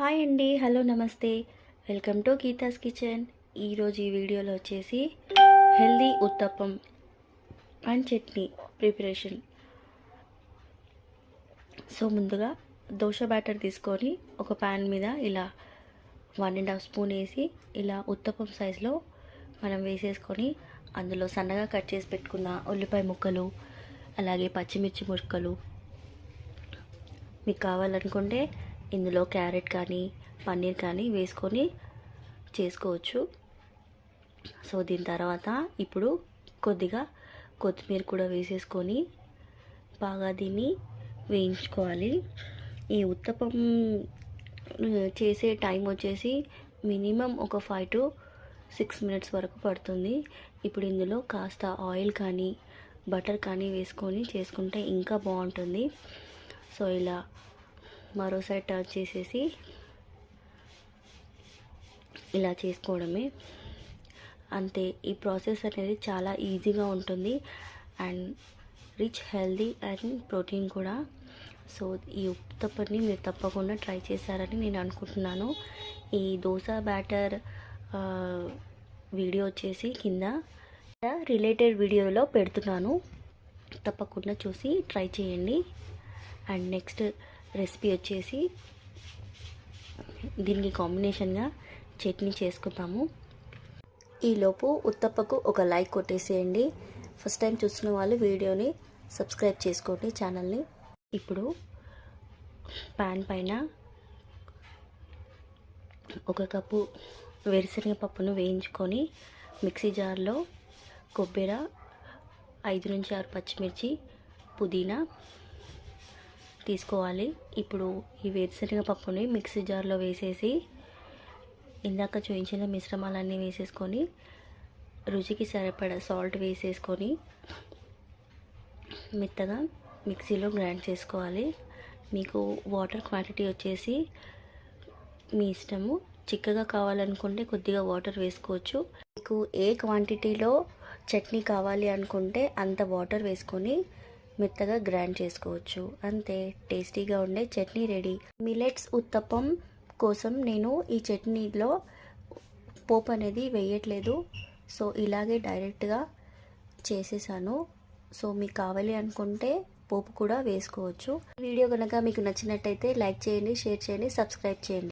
Hi అండి hello నమస్తే. Welcome to Geeta's kitchen. ఈరోజు ఈ వీడియోలో వచ్చేసి healthy uttapam and chutney preparation. So ముందుగా దోశ బ్యాటర్ తీసుకొని ఒక ప్యాన్ మీద ఇలా వన్ అండ్ హాఫ్ స్పూన్ వేసి ఇలా ఉత్తప్పం సైజులో మనం వేసేసుకొని అందులో సన్నగా కట్ చేసి పెట్టుకున్న ఉల్లిపాయ ముక్కలు అలాగే పచ్చిమిర్చి ముక్కలు. మీకు కావాలనుకుంటే ఇందులో క్యారెట్ కానీ పన్నీర్ కానీ వేసుకొని చేసుకోవచ్చు. సో దీని తర్వాత ఇప్పుడు కొద్దిగా కొత్తిమీర కూడా వేసేసుకొని బాగా దీన్ని వేయించుకోవాలి. ఈ ఉత్తపం చేసే టైం వచ్చేసి మినిమం ఒక ఫైవ్ టు సిక్స్ మినిట్స్ వరకు పడుతుంది. ఇప్పుడు ఇందులో కాస్త ఆయిల్ కానీ బటర్ కానీ వేసుకొని చేసుకుంటే ఇంకా బాగుంటుంది. సో ఇలా మరో సైడ్ టర్న్ చేసేసి ఇలా చేసుకోవడమే. అంతే ఈ ప్రాసెస్ అనేది చాలా ఈజీగా ఉంటుంది and rich healthy and protein కూడా. సో ఈ ఉత్తప్పని మీరు తప్పకుండా ట్రై చేశారని నేను అనుకుంటున్నాను. ఈ దోశ బ్యాటర్ వీడియో వచ్చేసి కింద రిలేటెడ్ వీడియోలో పెడుతున్నాను. తప్పకుండా చూసి ట్రై చేయండి. అండ్ నెక్స్ట్ రెసిపీ వచ్చేసి దీనికి కాంబినేషన్గా చట్నీ చేసుకుందాము. ఈలోపు ఉత్తప్పకు ఒక లైక్ కొట్టేసేయండి. ఫస్ట్ టైం చూస్తున్న వాళ్ళు వీడియోని సబ్స్క్రైబ్ చేసుకోండి ఛానల్ని. ఇప్పుడు ప్యాన్ పైన ఒక కప్పు వేరుశనగ పప్పును వేయించుకొని మిక్సీ జార్లో కొబ్బరి ఐదు నుంచి ఆరు పచ్చిమిర్చి పుదీనా తీసుకోవాలి. ఇప్పుడు ఈ వేరుశనగ పప్పుని మిక్సీ జార్లో వేసేసి ఇందాక చూపించిన మిశ్రమాలన్నీ వేసేసుకొని రుచికి సరిపడ సాల్ట్ వేసేసుకొని మెత్తగా మిక్సీలో గ్రైండ్ చేసుకోవాలి. మీకు వాటర్ క్వాంటిటీ వచ్చేసి మీ ఇష్టము. చిక్కగా కావాలనుకుంటే కొద్దిగా వాటర్ వేసుకోవచ్చు. మీకు ఏ క్వాంటిటీలో చట్నీ కావాలి అనుకుంటే అంత వాటర్ వేసుకొని మెత్తగా గ్రైండ్ చేసుకోవచ్చు. అంతే టేస్టీగా ఉండే చట్నీ రెడీ. మిలెట్స్ ఉత్తప్పం కోసం నేను ఈ చట్నీలో పోపు అనేది వేయట్లేదు. సో ఇలాగే డైరెక్ట్గా చేసేసాను. సో మీకు కావాలి అనుకుంటే పోపు కూడా వేసుకోవచ్చు. వీడియో కనుక మీకు నచ్చినట్టయితే లైక్ చేయండి షేర్ చేయండి సబ్స్క్రైబ్ చేయండి.